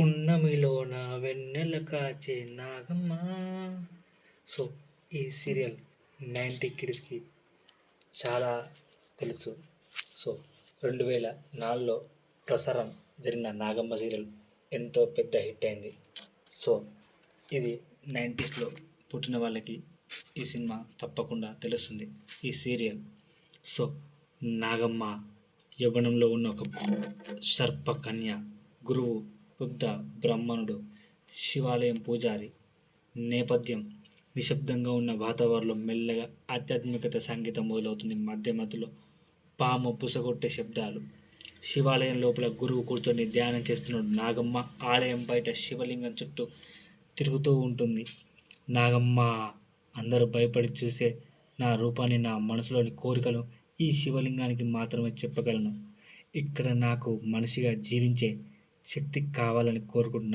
పున్నమిలోన వెన్నెల కాచే నాగమ్మ. సో ఈ సీరియల్ నైంటీ కిడ్స్కి చాలా తెలుసు. సో రెండు వేల నాలుగులో ప్రసారం జరిగిన నాగమ్మ సీరియల్ ఎంతో పెద్ద హిట్ అయింది. సో ఇది నైంటీస్లో పుట్టిన వాళ్ళకి ఈ సినిమా తప్పకుండా తెలుస్తుంది. ఈ సీరియల్ సో నాగమ్మ యవ్వనంలో ఉన్న ఒక సర్ప కన్య గురువు వృద్ధ బ్రాహ్మణుడు శివాలయం పూజారి నేపథ్యం నిశ్శబ్దంగా ఉన్న వాతావరణంలో మెల్లగా ఆధ్యాత్మికత సంగీతం మొదలవుతుంది. మధ్య మధ్యలో పాము పుసగొట్టే శబ్దాలు. శివాలయం లోపల గురువు కూర్చొని ధ్యానం చేస్తున్నాడు. నాగమ్మ ఆలయం బయట శివలింగం చుట్టూ తిరుగుతూ ఉంటుంది. నాగమ్మ అందరూ భయపడి చూసే నా రూపాన్ని నా మనసులోని కోరికలు ఈ శివలింగానికి మాత్రమే చెప్పగలను. ఇక్కడ నాకు మనిషిగా జీవించే శక్తి కావాలని కోరుకుంటున్నాను.